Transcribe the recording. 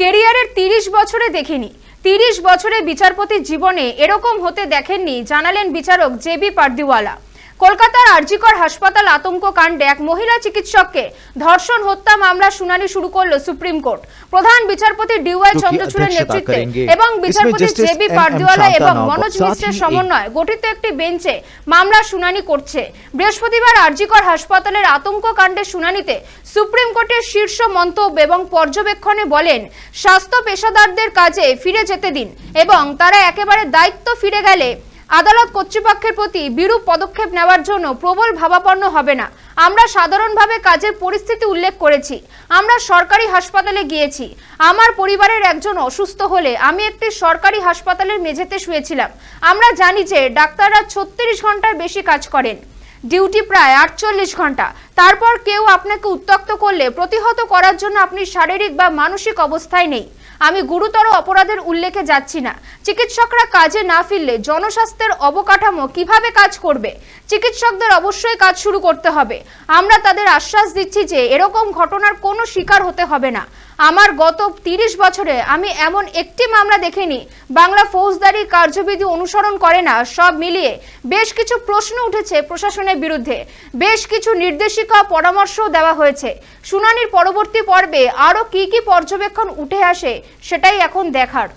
কেরিয়ারের তিরিশ বছরে দেখিনি। তিরিশ বছরে বিচারপতি জীবনে এরকম হতে দেখেননি জানালেন বিচারক জে বি পার্দিওয়ালা। কলকাতার আর্জিকর হাসপাতাল আতঙ্ক কাণ্ডে এক মহিলা চিকিৎসককে ধর্ষণ হত্যা মামলা শুনানি শুরু করল সুপ্রিম কোর্ট। প্রধান বিচারপতি ডিওয়াই চন্দ্রচূড়ের নেতৃত্বে এবং বিচারপতি জে বি পারদিওয়ালা এবং মনোজ মিশ্রের সমন্বয় গঠিত একটি বেঞ্চে মামলা শুনানি করছে। বৃহস্পতিবার আর্জিকর হাসপাতালের আতঙ্ক কাণ্ডের শুনানিতে সুপ্রিম কোর্টের শীর্ষ মন্তব্য এবং পর্যবেক্ষণে বলেন, স্বাস্থ্য পেশাদারদের কাজে ফিরে যেতে দিন এবং তারা একেবারে দায়িত্ব ফিরে গেলে আদালত কর্তৃপক্ষের প্রতি বিরূপ পদক্ষেপ নেওয়ার জন্য প্রবল ভাবাপন্ন হবে না। আমরা সাধারণভাবে কাজের পরিস্থিতি উল্লেখ করেছি। আমরা সরকারি হাসপাতালে গিয়েছি। আমার পরিবারের একজন অসুস্থ হলে আমি একটি সরকারি হাসপাতালের মেঝেতে শুয়েছিলাম। আমরা জানি যে ডাক্তাররা ছত্রিশ ঘণ্টার বেশি কাজ করেন। ডিউটি প্রায় আটচল্লিশ ঘণ্টা। তারপর কেউ আপনাকে উত্তক্ত করলে, প্রতিহত করার জন্য আপনি শারীরিক বা মানসিক অবস্থায় নেই। আমি গুরুতর অপরাধের উল্লেখে যাচ্ছি না। চিকিৎসকরা কাজে না ফিরলে জনস্বাস্থ্যের অবকাঠামো কীভাবে কাজ করবে? চিকিৎসকদের অবশ্যই কাজ শুরু করতে হবে। আমরা তাদের আশ্বাস দিচ্ছি যে, এরকম ঘটনার কোনো শিকার হতে হবে না। আমার গত তিরিশ বছরে আমি এমন একটি মামলা দেখিনি। বাংলা ফৌজদারি কার্যবিধি অনুসরণ করে না, সব মিলিয়ে বেশ কিছু প্রশ্ন উঠেছে প্রশাসনের বিরুদ্ধে। বেশ কিছু নির্দেশিকা পরামর্শ দেওয়া হয়েছে। শুনানির পরবর্তী পর্বে আরও কি কি পর্যবেক্ষণ উঠে আসে সেটাই এখন দেখার।